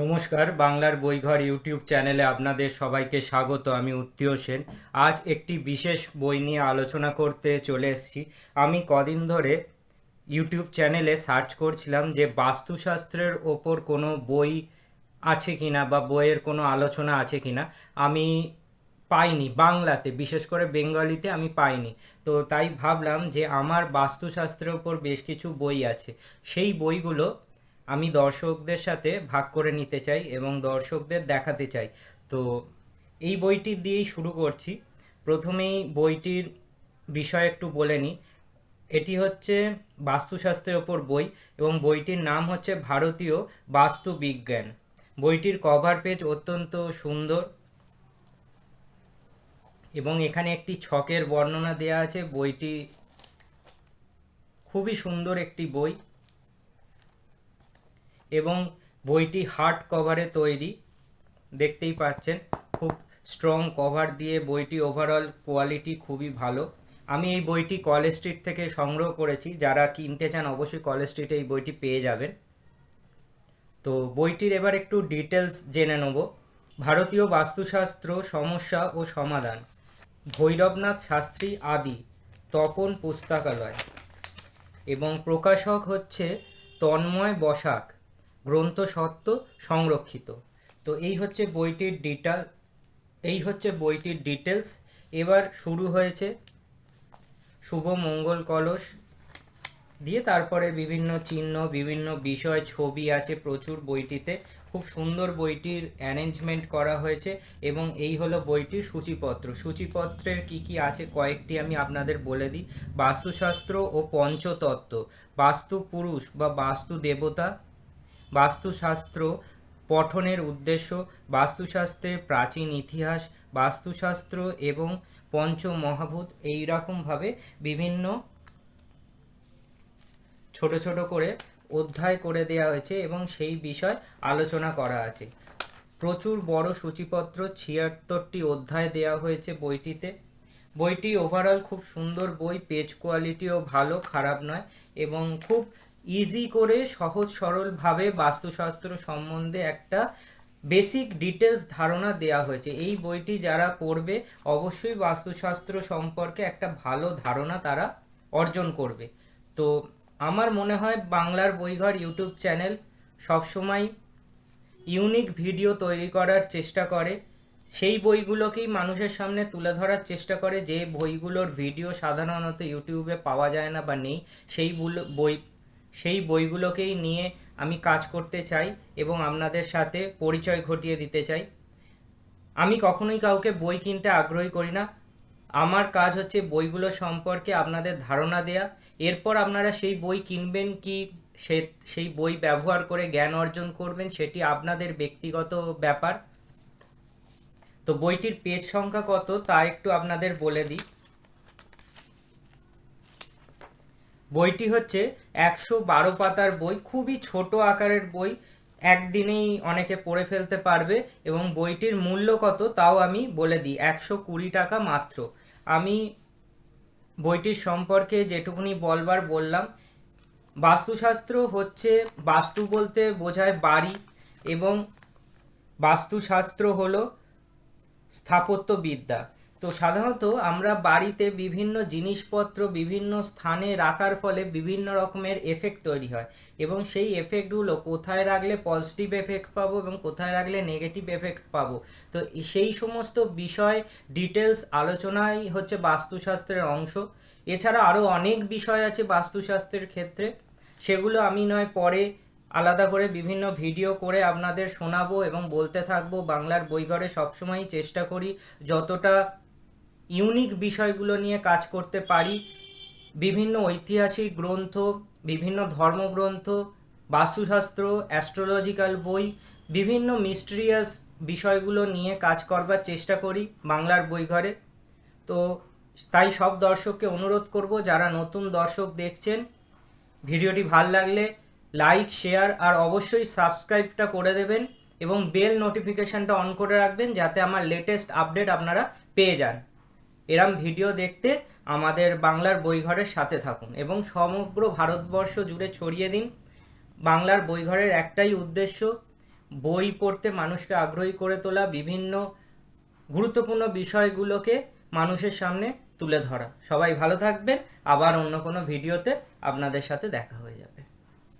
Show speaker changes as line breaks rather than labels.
নমস্কার, বাংলার বইঘর ইউটিউব চ্যানেলে আপনাদের সবাইকে স্বাগত। আমি উত্তীয় সেন। আজ একটি বিশেষ বই নিয়ে আলোচনা করতে চলে এসেছি। আমি কদিন ধরে ইউটিউব চ্যানেলে সার্চ করছিলাম যে বাস্তুশাস্ত্রের ওপর কোনো বই আছে কিনা বা বইয়ের কোনো আলোচনা আছে কিনা। আমি পাইনি বাংলাতে, বিশেষ করে বেঙ্গলিতে আমি পাইনি। তো তাই ভাবলাম যে আমার বাস্তুশাস্ত্রের ওপর বেশ কিছু বই আছে। সেই বইগুলো আমি দর্শকদের সাথে ভাগ করে নিতে চাই এবং দর্শকদের দেখাতে চাই। তো এই বইটি দিয়েই শুরু করছি। প্রথমেই বইটির বিষয় একটু বলে নিই। এটি হচ্ছে বাস্তুশাস্ত্রের ওপর বই এবং বইটির নাম হচ্ছে ভারতীয় বাস্তু বিজ্ঞান বইটির কভার পেজ অত্যন্ত সুন্দর এবং এখানে একটি ছকের বর্ণনা দেওয়া আছে। বইটি খুবই সুন্দর একটি বই। এবং বইটি হার্ড কভারে তৈরি। দেখতেই পাচ্ছেন, খুব স্ট্রং কভার দিয়ে বইটি ওভারঅল কোয়ালিটি খুবই ভালো। আমি এই বইটি কলেজ স্ট্রিট থেকে সংগ্রহ করেছি। যারা কিনতে চান অবশ্যই কলেজ স্ট্রিটে এই বইটি পেয়ে যাবেন। তো বইটির এবার একটু ডিটেলস জেনে নেব। ভারতীয় বাস্তুশাস্ত্র, সমস্যা ও সমাধান। ভৈরবনাথ শাস্ত্রী আদি, তপন পুস্তকালয়। এবং প্রকাশক হচ্ছে তন্ময় বসাক। গ্রন্থ সত্ত্ব সংরক্ষিত। তো এই হচ্ছে বইটির ডিটা এই হচ্ছে বইটির ডিটেলস এবার শুরু হয়েছে শুভ মঙ্গল কলস দিয়ে তারপরে বিভিন্ন চিহ্ন, বিভিন্ন বিষয়, ছবি আছে প্রচুর বইটিতে। খুব সুন্দর বইটির অ্যারেঞ্জমেন্ট করা হয়েছে এবং এই হলো বইটির সূচিপত্র। সূচিপত্রের কি কি আছে কয়েকটি আমি আপনাদের বলে দিই। বাস্তুশাস্ত্র ও পঞ্চতত্ত্ব। বাস্তু পুরুষ বা বাস্তু দেবতা বাস্তুশাস্ত্র পঠনের উদ্দেশ্য বাস্তুশাস্ত্রের প্রাচীন ইতিহাস, বাস্তুশাস্ত্র এবং পঞ্চমহাভূত এই রকমভাবে বিভিন্ন ছোট ছোট করে অধ্যায় করে দেওয়া হয়েছে এবং সেই বিষয় আলোচনা করা আছে। প্রচুর বড় সূচিপত্র, ছিয়াত্তরটি অধ্যায় দেওয়া হয়েছে বইটিতে। বইটি ওভারঅল খুব সুন্দর বই পেজ কোয়ালিটিও ভালো, খারাপ নয় এবং খুব ইজি করে, সহজ, সরলভাবে বাস্তুশাস্ত্র সম্বন্ধে একটা বেসিক ডিটেলস ধারণা দেওয়া হয়েছে। এই বইটি যারা পড়বে, অবশ্যই বাস্তুশাস্ত্র সম্পর্কে একটা ভালো ধারণা তারা অর্জন করবে। তো আমার মনে হয় বাংলার বইঘর ইউটিউব চ্যানেল সবসময় ইউনিক ভিডিও তৈরি করার চেষ্টা করে। সেই বইগুলোকেই মানুষের সামনে তুলে ধরার চেষ্টা করে। যে বইগুলোর ভিডিও সাধারণত ইউটিউবে পাওয়া যায় না বা নেই, সেই বই সেই বইগুলোকেই নিয়ে আমি কাজ করতে চাই এবং আপনাদের সাথে পরিচয় ঘটিয়ে দিতে চাই। আমি কখনোই কাউকে বই কিনতে আগ্রহী করি না। আমার কাজ হচ্ছে বইগুলো সম্পর্কে আপনাদের ধারণা দেয়া। এরপর আপনারা সেই বই কিনবেন কি, সে, সেই বই ব্যবহার করে জ্ঞান অর্জন করবেন, সেটি আপনাদের ব্যক্তিগত ব্যাপার। তো বইটির পেজ সংখ্যা কত তা একটু আপনাদের বলে দিই। বইটি হচ্ছে একশো বারো পাতার বই, খুবই ছোট আকারের বই। একদিনেই অনেকে পড়ে ফেলতে পারবে এবং বইটির মূল্য কত তাও আমি বলে দিই, একশো কুড়ি টাকা মাত্র। আমি বইটির সম্পর্কে যেটুকুনি বলবার বললাম, বাস্তুশাস্ত্র হচ্ছে বাস্তু বলতে বোঝায় বাড়ি এবং বাস্তুশাস্ত্র হলো স্থাপত্যবিদ্যা। তো সাধারণত আমরা বাড়িতে বিভিন্ন জিনিসপত্র বিভিন্ন স্থানে রাখার ফলে বিভিন্ন রকমের এফেক্ট তৈরি হয় এবং সেই এফেক্টগুলো কোথায় রাখলে পজিটিভ এফেক্ট পাবো এবং কোথায় রাখলে নেগেটিভ এফেক্ট পাবো। তো সেই সমস্ত বিষয় ডিটেলস আলোচনাই হচ্ছে বাস্তুশাস্ত্রের অংশ। এছাড়া আরও অনেক বিষয় আছে বাস্তুশাস্ত্রের ক্ষেত্রে। সেগুলো আমি নয়, পরে আলাদা করে বিভিন্ন ভিডিও করে আপনাদের শোনাবো এবং বলতে থাকব। বাংলার বইঘরে সবসময়ই চেষ্টা করি যতটা ইউনিক বিষয়গুলো নিয়ে কাজ করতে পারি। বিভিন্ন ঐতিহাসিক গ্রন্থ, বিভিন্ন ধর্মগ্রন্থ, বাস্তুশাস্ত্র অ্যাস্ট্রোলজিক্যাল বই, বিভিন্ন মিস্ট্রিয়াস বিষয়গুলো নিয়ে কাজ করবার চেষ্টা করি বাংলার বইঘরে তো তাই সব দর্শককে অনুরোধ করব, যারা নতুন দর্শক দেখছেন, ভিডিওটি ভালো লাগলে লাইক শেয়ার আর অবশ্যই সাবস্ক্রাইবটা করে দেবেন এবং বেল নোটিফিকেশানটা অন করে রাখবেন, যাতে আমার লেটেস্ট আপডেট আপনারা পেয়ে যান। এরম ভিডিও দেখতে আমাদের বাংলার বইঘরের সাথে থাকুন এবং সমগ্র ভারতবর্ষ জুড়ে ছড়িয়ে দিন। বাংলার বইঘরের একটাই উদ্দেশ্য, বই পড়তে মানুষকে আগ্রহী করে তোলা বিভিন্ন গুরুত্বপূর্ণ বিষয়গুলোকে মানুষের সামনে তুলে ধরা। সবাই ভালো থাকবেন। আবার অন্য কোনো ভিডিওতে আপনাদের সাথে দেখা হয়ে যাবে।